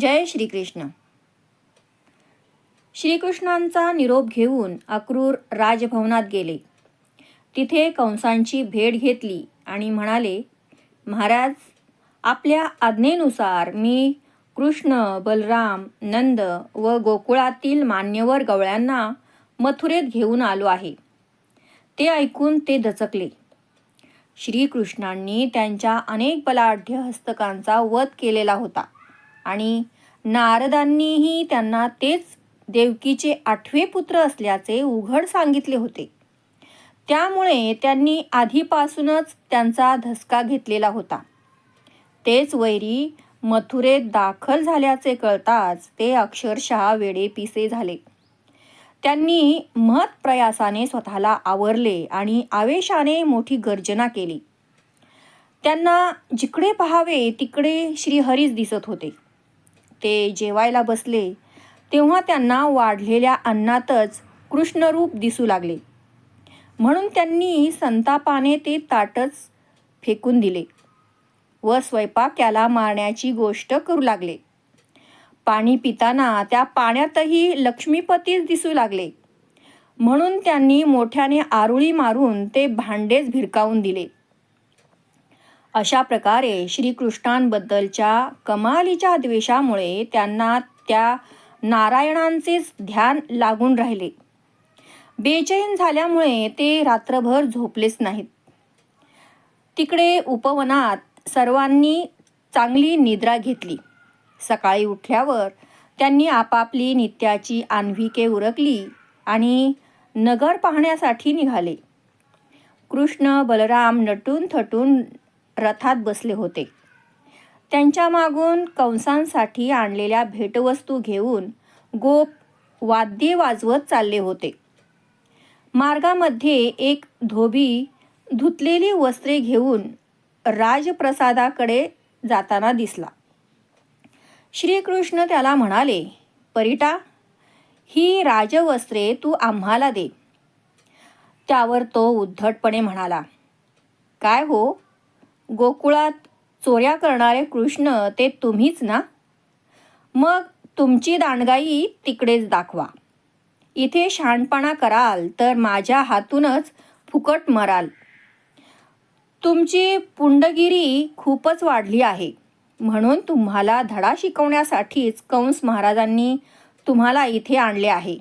जय श्रीकृष्ण. श्रीकृष्णांचा निरोप घेऊन अक्रूर राजभवनात गेले. तिथे कंसांची भेट घेतली आणि म्हणाले महाराज आपल्या आज्ञेनुसार मी कृष्ण बलराम नंद व गोकुळातील मान्यवर गवळ्यांना मथुरेत घेऊन आलो आहे. ते ऐकून ते दचकले. श्रीकृष्णांनी त्यांच्या अनेक बलाढ्य हस्तकांचा वध केलेला होता. आणि नारदांनीही त्यांना तेच देवकीचे आठवे पुत्र असल्याचे उघड सांगितले होते. त्यामुळे त्यांनी आधीपासूनच त्यांचा धसका घेतलेला होता. तेच वैरी मथुरेत दाखल झाल्याचे कळताच ते अक्षरशः वेडेपिसे झाले. त्यांनी महत प्रयासाने स्वतःला आवरले आणि आवेशाने मोठी गर्जना केली. त्यांना जिकडे पहावे तिकडे श्रीहरीच दिसत होते. ते जेवायला बसले. तेव्हा त्यांना वाढलेल्या अन्नातच कृष्णरूप दिसू लागले. म्हणून त्यांनी संतापाने ते ताटच फेकून दिले व स्वयंपाक्याला मारण्याची गोष्ट करू लागले. पाणी पिताना त्या पाण्यातही लक्ष्मीपतीच दिसू लागले. म्हणून त्यांनी मोठ्याने आरुळी मारून ते भांडेच भिरकावून दिले. अशा प्रकारे श्रीकृष्णांबद्दलच्या कमालीच्या द्वेषामुळे त्यांना त्या नारायणांचेच ध्यान लागून राहिले. बेचैन झाल्यामुळे ते रात्रभर झोपलेच नाहीत. तिकडे उपवनात सर्वांनी चांगली निद्रा घेतली. सकाळी उठल्यावर त्यांनी आपापली नित्याची आण्विके उरकली आणि नगर पाहण्यासाठी निघाले. कृष्ण बलराम नटून थटून रथात बसले होते. त्यांच्या मागून कंसांसाठी आणलेल्या भेटवस्तू घेऊन गोप वाद्ये वाजवत चालले होते. मार्गामध्ये एक धोबी धुतलेली वस्त्रे घेऊन राजप्रसादाकडे जाताना दिसला. श्रीकृष्ण त्याला म्हणाले परिटा ही राजवस्त्रे तू आम्हाला दे. त्यावर तो उद्धटपणे म्हणाला काय हो? गोकुळात चोऱ्या करणारे कृष्ण ते तुम्हीच ना? मग तुमची दांडगाई तिकडेच दाखवा. इथे शहाणपणा कराल तर माझ्या हातूनच फुकट मराल. तुमची पुंडगिरी खूपच वाढली आहे. म्हणून तुम्हाला धडा शिकवण्यासाठीच कंस महाराजांनी तुम्हाला इथे आणले आहे.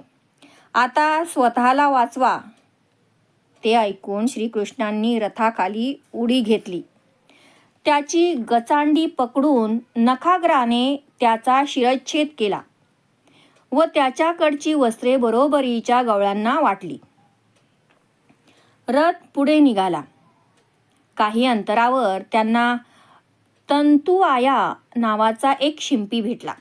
आता स्वतःला वाचवा. ते ऐकून श्रीकृष्णांनी रथाखाली उडी घेतली. त्याची गचांडी पकडून नखाग्राने त्याचा शिरच्छेद केला व त्याच्याकडची वस्त्रे बरोबरीच्या गवळ्यांना वाटली. रथ पुढे निघाला. काही अंतरावर त्यांना तंतुआया नावाचा एक शिंपी भेटला.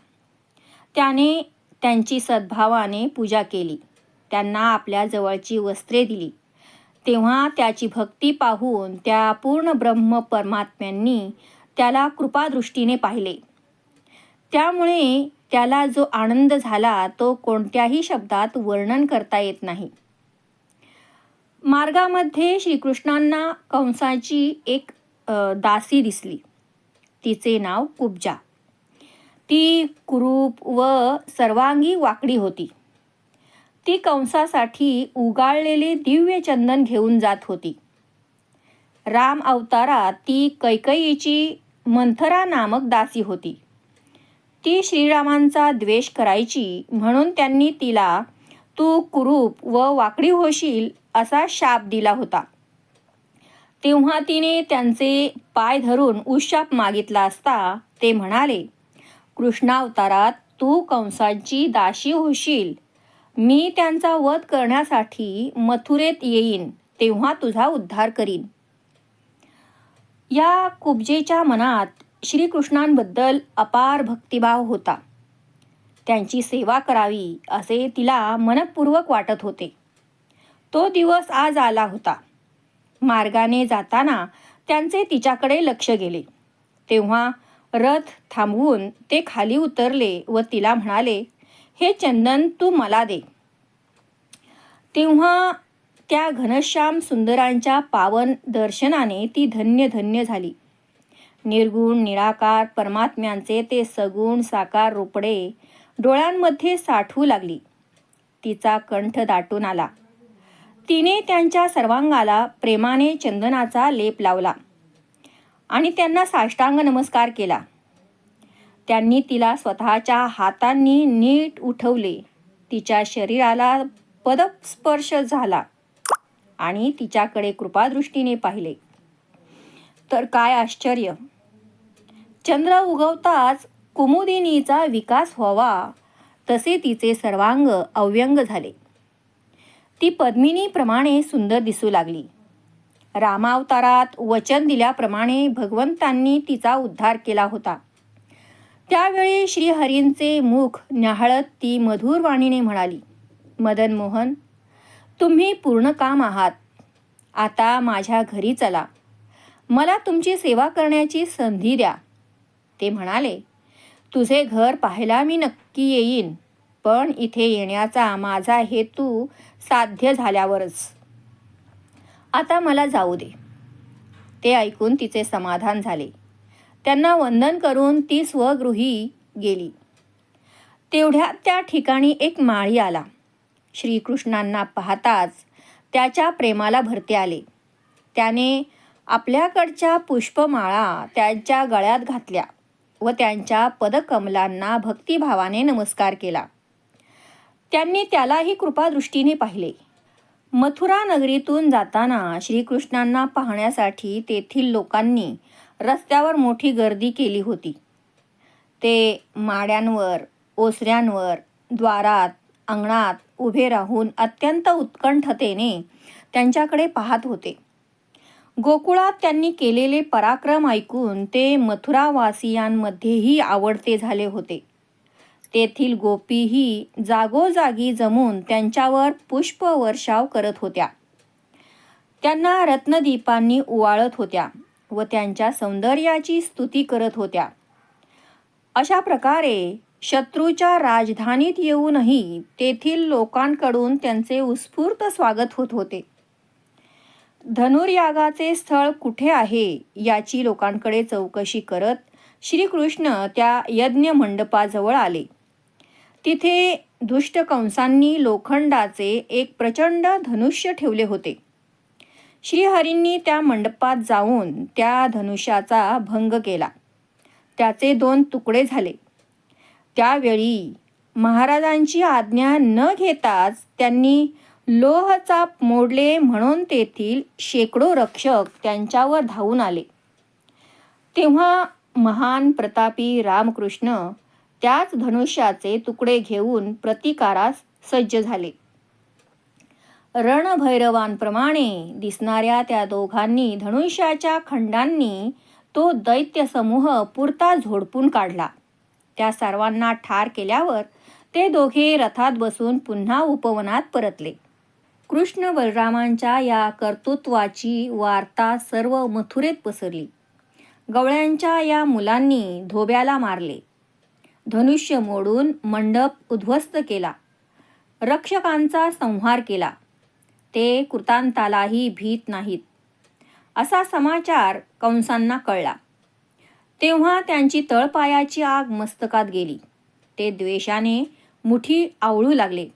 त्याने त्यांची सद्भावाने पूजा केली. त्यांना आपल्या जवळची वस्त्रे दिली. तेव्हा त्याची भक्ती पाहून त्या पूर्ण ब्रह्म परमात्म्यांनी त्याला कृपादृष्टीने पाहिले. त्यामुळे त्याला जो आनंद झाला तो कोणत्याही शब्दात वर्णन करता येत नाही. मार्गामध्ये श्रीकृष्णांना कंसाची एक दासी दिसली. तिचे नाव कुब्जा. ती कुरूप व सर्वांगी वाकडी होती. ती कंसासाठी उगाळलेले दिव्य चंदन घेऊन जात होती. राम अवतारात ती कैकईची मंथरा नामक दासी होती. ती श्रीरामांचा द्वेष करायची म्हणून त्यांनी तिला तू कुरूप व वाकडी होशील असा शाप दिला होता. तेव्हा तिने त्यांचे पाय धरून उशाप मागितला असता ते म्हणाले कृष्णावतारात तू कंसांची दाशी होशील मी त्यांचा वध करण्यासाठी मथुरेत येईन तेव्हा तुझा उद्धार करीन. या कुब्जेच्या मनात श्रीकृष्णांबद्दल अपार भक्तिभाव होता. त्यांची सेवा करावी असे तिला मनपूर्वक वाटत होते. तो दिवस आज आला होता. मार्गाने जाताना त्यांचे तिच्याकडे लक्ष गेले. तेव्हा रथ थांबवून ते खाली उतरले व तिला म्हणाले हे चंदन तू मला दे. तेव्हा त्या घनश्याम सुंदरांच्या पावन दर्शनाने ती धन्य धन्य झाली. निर्गुण निराकार परमात्म्यांचे ते सगुण साकार रोपडे डोळ्यांमध्ये साठवू लागली. तिचा कंठ दाटून आला. तिने त्यांच्या सर्वांगाला प्रेमाने चंदनाचा लेप लावला आणि त्यांना साष्टांग नमस्कार केला. त्यांनी तिला स्वतःच्या हातांनी नीट उठवले. तिच्या शरीराला पदस्पर्श झाला आणि तिच्याकडे कृपादृष्टीने पाहिले. तर काय आश्चर्य! चंद्र उगवताच कुमुदिनीचा विकास व्हावा तसे तिचे सर्वांग अव्यंग झाले. ती पद्मिनीप्रमाणे सुंदर दिसू लागली. रामावतारात वचन दिल्याप्रमाणे भगवंतांनी तिचा उद्धार केला होता. त्यावेळी श्रीहरींचे मुख न्याहाळत ती मधुर वाणीने म्हणाली मदन मोहन तुम्ही पूर्ण काम आहात. आता माझ्या घरी चला. मला तुमची सेवा करण्याची संधी द्या. ते म्हणाले तुझे घर पाहायला मी नक्की येईन पण इथे येण्याचा माझा हेतू साध्य झाल्यावरच. आता मला जाऊ दे. ते ऐकून तिचे समाधान झाले. त्यांना वंदन करून ती स्वगृही गेली. तेवढ्यात त्या ठिकाणी एक माळी आला. श्रीकृष्णांना पाहताच त्याच्या प्रेमाला भरते आले. त्याने आपल्याकडच्या पुष्पमाळा त्यांच्या गळ्यात घातल्या व त्यांच्या पदकमलांना भक्तिभावाने नमस्कार केला. त्यांनी त्यालाही कृपादृष्टीने पाहिले. मथुरा नगरीतून जाताना श्रीकृष्णांना पाहण्यासाठी तेथील लोकांनी रस्त्यावर मोठी गर्दी केली होती. ते माड्यांवर ओसऱ्यांवर द्वारात अंगणात उभे राहून अत्यंत उत्कंठतेने त्यांच्याकडे पाहत होते. गोकुळात त्यांनी केलेले पराक्रम ऐकून ते मथुरावासियांमध्येही आवडते झाले होते. तेथील गोपीही जागोजागी जमून त्यांच्यावर पुष्पवर्षाव करत होत्या. त्यांना रत्नदीपांनी उवाळत होत्या. व त्यांच्या सौंदर्याची स्तुती करत होत्या. अशा प्रकारे शत्रूच्या राजधानीत येऊनही तेथील लोकांकडून त्यांचे उत्स्फूर्त स्वागत होत होते. धनुर्यागाचे स्थळ कुठे आहे याची लोकांकडे चौकशी करत श्रीकृष्ण त्या यज्ञ मंडपाजवळ आले. तिथे दुष्ट कंसांनी लोखंडाचे एक प्रचंड धनुष्य ठेवले होते. श्रीहरींनी त्या मंडपात जाऊन त्या धनुष्याचा भंग केला. त्याचे दोन तुकडे झाले. त्यावेळी महाराजांची आज्ञा न घेताच त्यांनी लोहचाप मोडले म्हणून तेथील शेकडो रक्षक त्यांच्यावर धावून आले. तेव्हा महान प्रतापी रामकृष्ण त्याच धनुष्याचे तुकडे घेऊन प्रतिकारास सज्ज झाले. रणभैरवांप्रमाणे दिसणाऱ्या त्या दोघांनी धनुष्याच्या खंडांनी तो दैत्य समूह पुरता झोडपून काढला. त्या सर्वांना ठार केल्यावर ते दोघे रथात बसून पुन्हा उपवनात परतले. कृष्ण बलरामांच्या या कर्तृत्वाची वार्ता सर्व मथुरेत पसरली. गवळ्यांच्या या मुलांनी धोब्याला मारले. धनुष्य मोडून मंडप उद्ध्वस्त केला. रक्षकांचा संहार केला. ते कृतांतालाही भीत नाहीत. असा समाचार कंसांना कळला. तेव्हा त्यांची तळपायाची आग मस्तकात गेली. ते द्वेषाने मुठी आवळू लागले.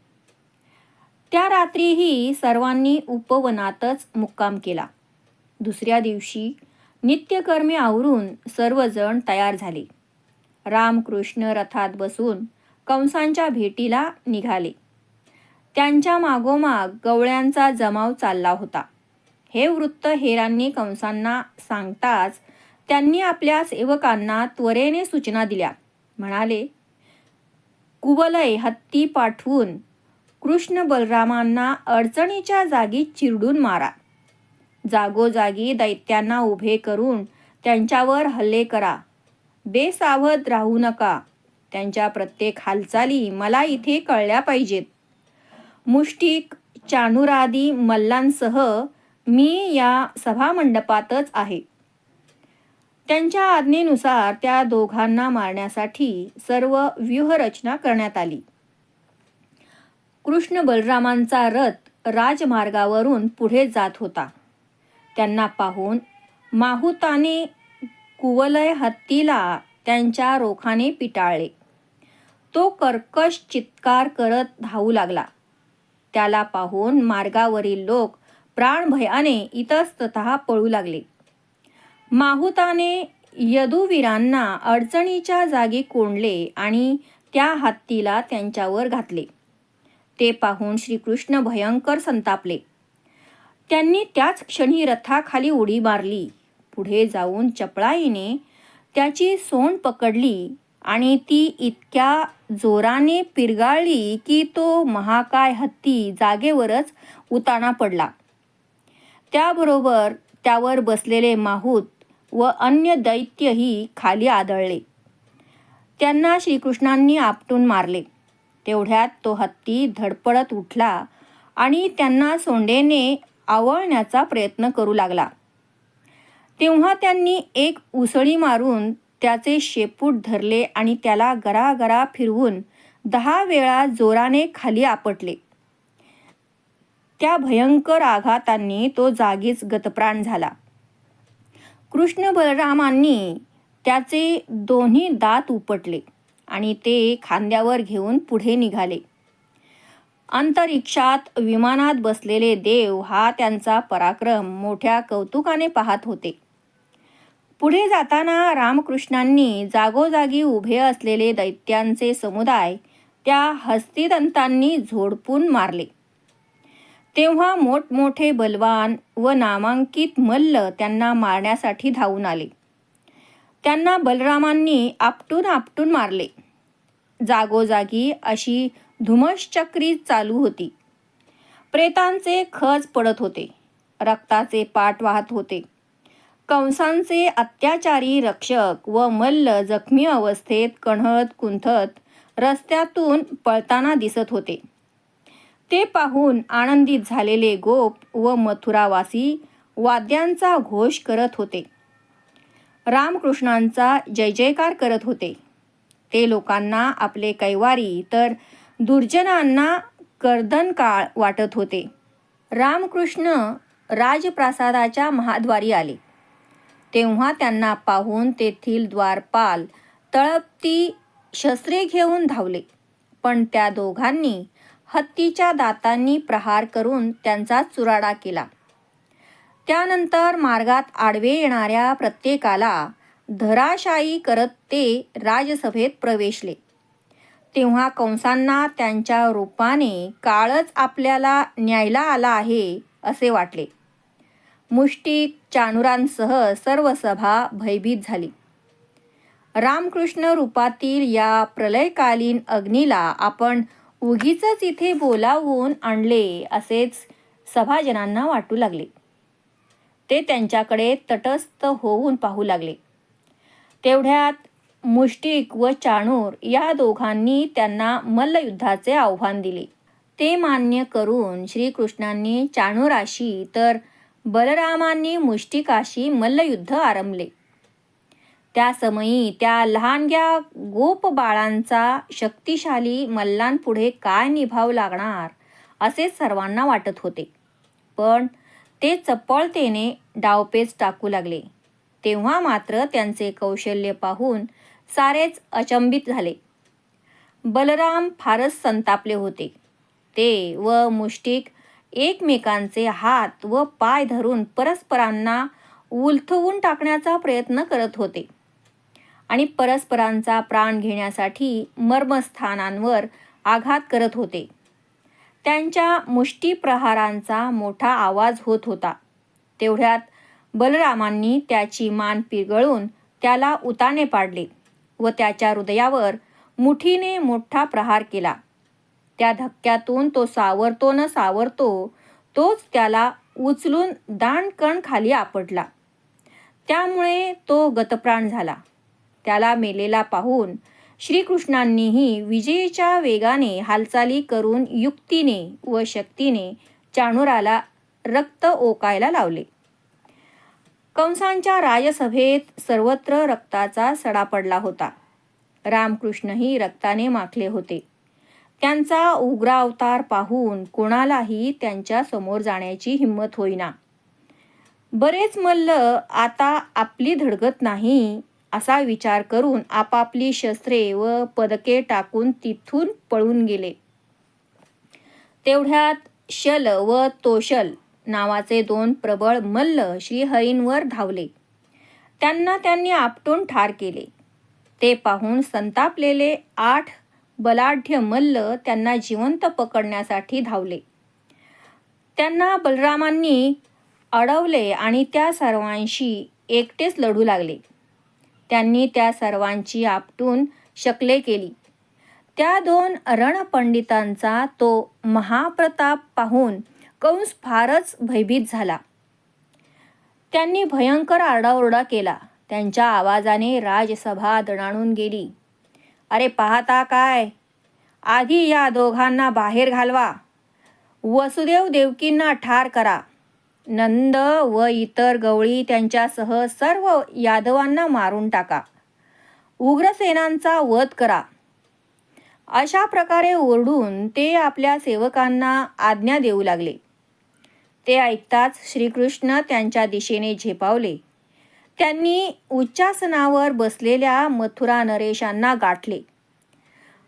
त्या रात्रीही सर्वांनी उपवनातच मुक्काम केला. दुसऱ्या दिवशी नित्यकर्मे आवरून सर्वजण तयार झाले. रामकृष्ण रथात बसून कंसांच्या भेटीला निघाले. त्यांच्या मागोमाग गवळ्यांचा जमाव चालला होता. हे वृत्त हेरांनी कंसांना सांगताच त्यांनी आपल्या सेवकांना त्वरेने सूचना दिल्या. म्हणाले कुवलय हत्ती पाठवून कृष्ण बलरामांना अडचणीच्या जागी चिरडून मारा. जागोजागी दैत्यांना उभे करून त्यांच्यावर हल्ले करा. बेसावध राहू नका. त्यांच्या प्रत्येक हालचाली मला इथे कळल्या पाहिजेत. मुष्टिक चाणुरादी मल्लांसह मी या सभामंडपातच आहे. त्यांच्या आज्ञेनुसार त्या दोघांना मारण्यासाठी सर्व व्यूहरचना करण्यात आली. कृष्ण बलरामांचा रथ राजमार्गावरून पुढे जात होता. त्यांना पाहून माहुताने कुवलय हत्तीला त्यांच्या रोखाने पिटाळले. तो कर्कश चित्कार करत धावू लागला. त्याला पाहून मार्गावरील लोक प्राणभयाने इतस्तत पळू लागले. माहुताने यदुवीरांना अडचणीच्या जागी कोंडले आणि त्या हत्तीला त्यांच्यावर घातले. ते पाहून श्रीकृष्ण भयंकर संतापले. त्यांनी त्याच क्षणी रथाखाली उडी मारली. पुढे जाऊन चपळाईने त्याची सोंड पकडली. आणि ती इतक्या जोराने पिरगाळली की तो महाकाय हत्ती जागेवरच उताना पडला. त्याबरोबर त्यावर बसलेले माहूत व अन्य दैत्यही खाली आदळले. त्यांना श्रीकृष्णांनी आपटून मारले. तेवढ्यात तो हत्ती धडपडत उठला आणि त्यांना सोंडेने आवळण्याचा प्रयत्न करू लागला. तेव्हा त्यांनी एक उसळी मारून त्याचे शेपूट धरले आणि त्याला गरागरा फिरवून दहा वेळा जोराने खाली आपटले. त्या भयंकर आघातांनी तो जागीच गतप्राण झाला. कृष्ण बलरामांनी त्याचे दोन्ही दात उपटले आणि ते खांद्यावर घेऊन पुढे निघाले. अंतरिक्षात विमानात बसलेले देव हा त्यांचा पराक्रम मोठ्या कौतुकाने पाहत होते. पुढे जाताना रामकृष्णांनी जागोजागी उभे असलेले दैत्यांचे समुदाय त्या हस्तिदंतांनी झोडपून मारले. तेव्हा मोठमोठे बलवान व नामांकित मल्ल त्यांना मारण्यासाठी धावून आले. त्यांना बलरामांनी आपटून आपटून मारले. जागोजागी अशी धुमश्चक्री चालू होती. प्रेतांचे खज पडत होते. रक्ताचे पाठ वाहत होते. कंसांचे अत्याचारी रक्षक व मल्ल जखमी अवस्थेत कणहत कुंथत रस्त्यातून पळताना दिसत होते. ते पाहून आनंदित झालेले गोप व मथुरावासी वाद्यांचा घोष करत होते. रामकृष्णांचा जय जयकार करत होते. ते लोकांना आपले कैवारी तर दुर्जनांना कर्दन काळ वाटत होते. रामकृष्ण राजप्रासादाच्या महाद्वारी आले. तेव्हा त्यांना पाहून तेथील द्वारपाल तळपती शस्त्रे घेऊन धावले. पण त्या दोघांनी हत्तीच्या दातांनी प्रहार करून त्यांचा चुराडा केला. त्यानंतर मार्गात आडवे येणाऱ्या प्रत्येकाला धराशायी करत ते राजसभेत प्रवेशले. तेव्हा कंसांना त्यांच्या रूपाने काळच आपल्याला न्यायला आला आहे असे वाटले. मुष्टिक चाणुरांसह सर्व सभा भयभीत झाली. रामकृष्ण रूपातील या प्रलयकालीन अग्नीला आपण उगीच इथे बोलावून आणले असेच सभाजनांना वाटू लागले. ते त्यांच्याकडे तटस्थ होऊन पाहू लागले. तेवढ्यात मुष्टिक व चाणूर या दोघांनी त्यांना मल्लयुद्धाचे आव्हान दिले. ते मान्य करून श्रीकृष्णांनी चाणूराशी तर बलरामांनी मुष्टिकाशी मल्लयुद्ध आरंभले. त्या समयी त्या लहानग्या गोप बाळांचा शक्तिशाली मल्लांपुढे काय निभाव लागणार असे सर्वांना वाटत होते. पण ते चपळतेने डावपेच टाकू लागले. तेव्हा मात्र त्यांचे कौशल्य पाहून सारेच अचंबित झाले. बलराम फारच संतापले होते. ते व मुष्टिक एकमेकांचे हात व पाय धरून परस्परांना उलथवून टाकण्याचा प्रयत्न करत होते. आणि परस्परांचा प्राण घेण्यासाठी मर्मस्थानांवर आघात करत होते. त्यांच्या मुष्टीप्रहारांचा मोठा आवाज होत होता. तेवढ्यात बलरामांनी त्याची मान पिरगळून त्याला उताने पाडले व त्याच्या हृदयावर मुठीने मोठा प्रहार केला. त्या धक्क्यातून तो सावरतो न सावरतो तोच त्याला उचलून दाणकण खाली आपटला. त्यामुळे तो गतप्राण झाला. त्याला मेलेला पाहून श्रीकृष्णांनीही विजयीच्या वेगाने हालचाली करून युक्तीने व शक्तीने चाणूराला रक्त ओकायला लावले. कंसांच्या राजसभेत सर्वत्र रक्ताचा सडा पडला होता. रामकृष्णही रक्ताने माखले होते. त्यांचा उग्रा अवतार पाहून कोणालाही त्यांच्यासमोर जाण्याची हिंमत होईना. बरेच मल्ल आता आपली धडगत नाही असा विचार करून आपापली शस्त्रे व पदके टाकून तिथून पळून गेले. तेवढ्यात शल व तोशल नावाचे दोन प्रबळ मल्ल श्रीहरींवर धावले. त्यांना त्यांनी आपटून ठार केले. ते पाहून संतापलेले आठ बलाढ्य मल्ल त्यांना जिवंत पकडण्यासाठी धावले. त्यांना बलरामांनी अडवले आणि त्या सर्वांशी एकटेच लढू लागले. त्यांनी त्या सर्वांची आपटून शकले केली. त्या दोन रणपंडितांचा तो महाप्रताप पाहून कंस फारच भयभीत झाला. त्यांनी भयंकर आरडाओरडा केला. त्यांच्या आवाजाने राजसभा दणाणून गेली. अरे पाहता काय? आधी या दोघांना बाहेर घालवा. वसुदेव देवकींना ठार करा. नंद व इतर गवळी त्यांच्यासह सर्व यादवांना मारून टाका. उग्रसेनांचा वध करा. अशा प्रकारे ओरडून ते आपल्या सेवकांना आज्ञा देऊ लागले. ते ऐकताच श्रीकृष्ण त्यांच्या दिशेने झेपावले. त्यांनी उच्चासनावर बसलेल्या मथुरा नरेशांना गाठले.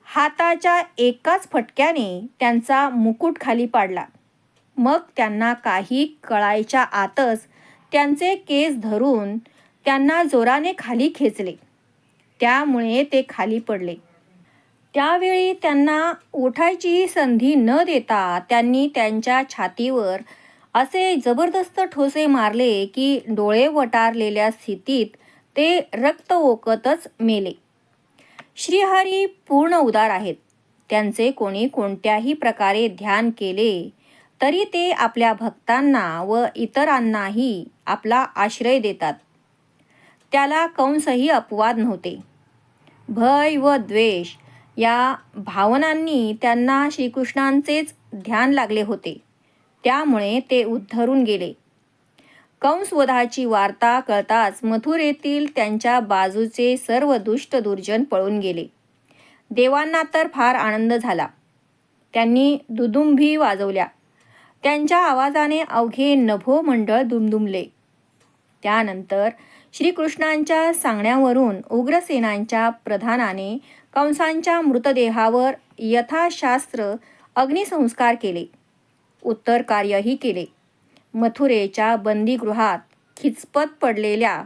हाताच्या एकाच फटक्याने त्यांचा मुकुट खाली पाडला. मग त्यांना काही कळायच्या आतच त्यांचे केस धरून त्यांना जोराने खाली खेचले. त्यामुळे ते खाली पडले. त्यावेळी त्यांना उठायची संधी न देता त्यांनी त्यांच्या छातीवर असे जबरदस्त ठोसे मारले की डोळे वटारलेल्या स्थितीत ते रक्त ओकतच मेले. श्रीहरी पूर्ण उदार आहेत. त्यांचे कोणी कोणत्याही प्रकारे ध्यान केले तरी ते आपल्या भक्तांना व इतरांनाही आपला आश्रय देतात. त्याला कंसही अपवाद नव्हते. भय व द्वेष या भावनांनी त्यांना श्रीकृष्णांचेच ध्यान लागले होते. त्यामुळे ते उद्धरून गेले. कंसवधाची वार्ता कळताच मथुरेतील त्यांच्या बाजूचे सर्व दुष्ट दुर्जन पळून गेले. देवांना तर फार आनंद झाला. त्यांनी दुदुंभी वाजवल्या. त्यांच्या आवाजाने अवघे नभो मंडळ दुमदुमले. त्यानंतर श्रीकृष्णांच्या सांगण्यावरून उग्रसेनांच्या प्रधानाने कंसांच्या मृतदेहावर यथाशास्त्र अग्निसंस्कार केले. उत्तर कार्यही केले. मथुरेच्या बंदीगृहात खिचपत पडलेल्या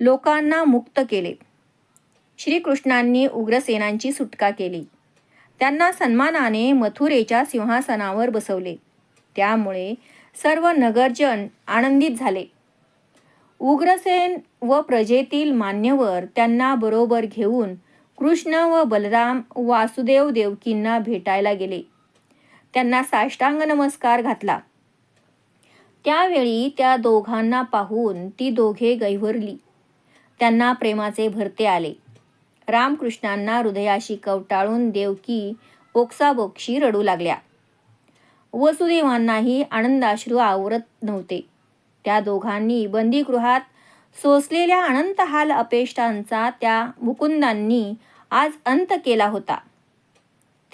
लोकांना मुक्त केले. श्रीकृष्णांनी उग्रसेनांची सुटका केली. त्यांना सन्मानाने मथुरेच्या सिंहासनावर बसवले. त्यामुळे सर्व नगरजन आनंदित झाले. उग्रसेन व प्रजेतील मान्यवर त्यांना बरोबर घेऊन कृष्ण व बलराम वासुदेव देवकींना भेटायला गेले. त्यांना साष्टांग नमस्कार घातला. त्यावेळी त्या दोघांना पाहून ती दोघे गैवरली. त्यांना प्रेमाचे भरते आले. रामकृष्णांना हृदयाशी कवटाळून देवकी ओक्साबोक्षी रडू लागल्या. वसुदेवांनाही आनंदाश्रू आवरत नव्हते. त्या दोघांनी बंदीगृहात सोसलेल्या अनंत हाल अपेष्टांचा त्या मुकुंदांनी आज अंत केला होता.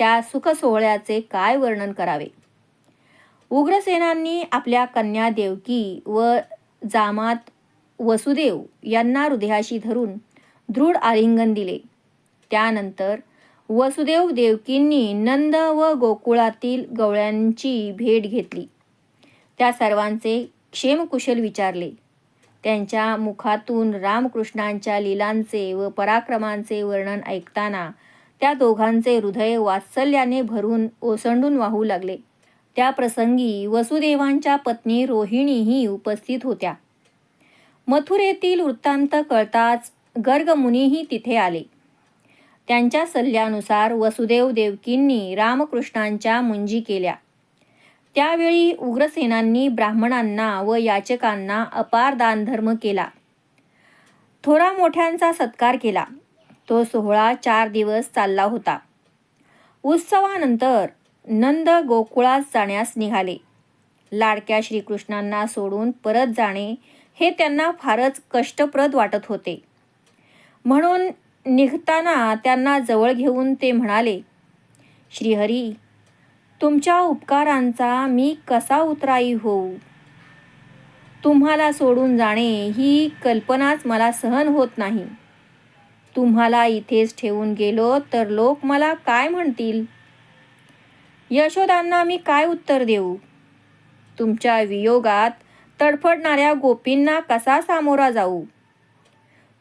त्या सुखसोहळ्याचे काय वर्णन करावे? उग्रसेनांनी आपल्या कन्या देवकी व जामात वसुदेव यांना हृदयाशी धरून दृढ आलिंगन दिले. त्यानंतर वसुदेव देवकींनी नंद व गोकुळातील गवळ्यांची भेट घेतली. त्या सर्वांचे क्षेमकुशल विचारले. त्यांच्या मुखातून रामकृष्णांच्या लीलांचे व पराक्रमांचे वर्णन ऐकताना त्या दोघांचे हृदय वात्सल्याने भरून ओसंडून वाहू लागले. त्या प्रसंगी वसुदेवांच्या पत्नी रोहिणीही उपस्थित होत्या. मथुरेतील वृत्तांत कळताच गर्गमुनीही तिथे आले. त्यांच्या सल्ल्यानुसार वसुदेव देवकींनी रामकृष्णांच्या मुंजी केल्या. त्यावेळी उग्रसेनांनी ब्राह्मणांना व याचकांना अपार दानधर्म केला. थोरा मोठ्यांचा सत्कार केला. तो सोहळा चार दिवस चालला होता. उत्सवानंतर नंद गोकुळात जाण्यास निघाले. लाडक्या श्रीकृष्णांना सोडून परत जाणे हे त्यांना फारच कष्टप्रद वाटत होते. म्हणून निघताना त्यांना जवळ घेऊन ते म्हणाले श्रीहरी तुमच्या उपकारांचा मी कसा उतराई होऊ? तुम्हाला सोडून जाणे ही कल्पनाच मला सहन होत नाही. तुम्हाला इथेच ठेवून गेलो तर लोक मला काय म्हणतील? यशोदांना मी काय उत्तर देऊ? तुमच्या वियोगात तडफडणाऱ्या गोपींना कसा सामोरा जाऊ?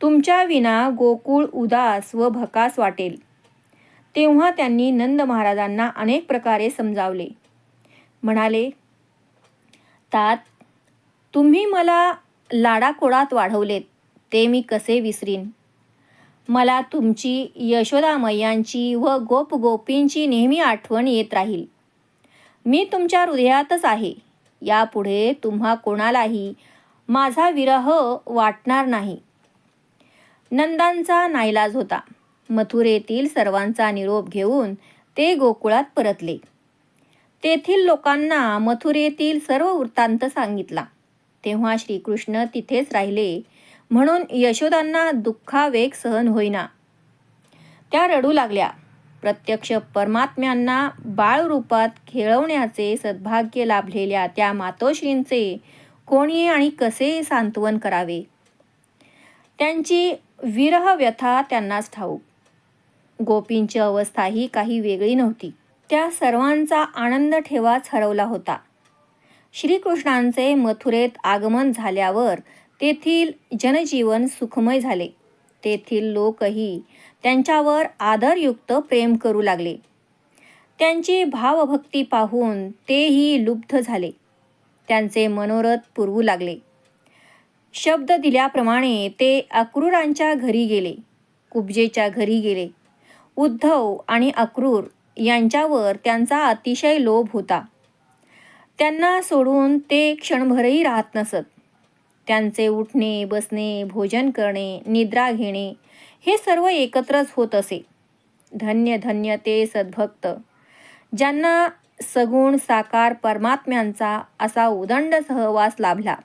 तुमच्या विना गोकुळ उदास व भकास वाटेल. तेव्हा त्यांनी नंद महाराजांना अनेक प्रकारे समजावले. म्हणाले तात तुम्ही मला लाडाकोडात वाढवलेत ते मी कसे विसरीन? मला तुमची यशोदा मैयांची व गोप गोपींची नेहमी आठवण येत राहील. मी तुमच्या हृदयातच आहे. यापुढे तुम्हा कोणालाही माझा विरह वाटणार नाही. नंदांचा नाईलाज होता. मथुरेतील सर्वांचा निरोप घेऊन ते गोकुळात परतले. तेथील लोकांना मथुरेतील सर्व वृत्तांत सांगितला. तेव्हा श्रीकृष्ण तिथेच राहिले. म्हणून यशोदांना दुःखावेग सहन होईना. त्या रडू लागल्या. प्रत्यक्ष परमात्म्यांना बाळरूपात खेळवण्याचे सद्भाग्य लाभलेल्या त्या मातोश्रींचे कोणी आणि कसे सांत्वन करावे? त्यांची विरह व्यथा त्यांनाच ठाऊक. गोपींची अवस्था ही काही वेगळी नव्हती. त्या सर्वांचा आनंद ठेवाच हरवला होता. श्रीकृष्णांचे मथुरेत आगमन झाल्यावर तेथील जनजीवन सुखमय झाले. तेथील लोकही त्यांच्यावर आदरयुक्त प्रेम करू लागले. त्यांची भावभक्ती पाहून तेही लुब्ध झाले. त्यांचे मनोरथ पुरवू लागले. शब्द दिल्याप्रमाणे ते अक्रूरांच्या घरी गेले कुब्जेच्या घरी गेले. उद्धव आणि अक्रूर यांच्यावर त्यांचा अतिशय लोभ होता. त्यांना सोडून ते क्षणभरही राहत नसत. त्यांचे उठणे बसणे भोजन करणे निद्रा घेणे हे सर्व एकत्रच होत असे. धन्य धन्य ते सद्भक्त. ज्यांना सगुण साकार परमात्म्यांचा असा उदंड सहवास लाभला.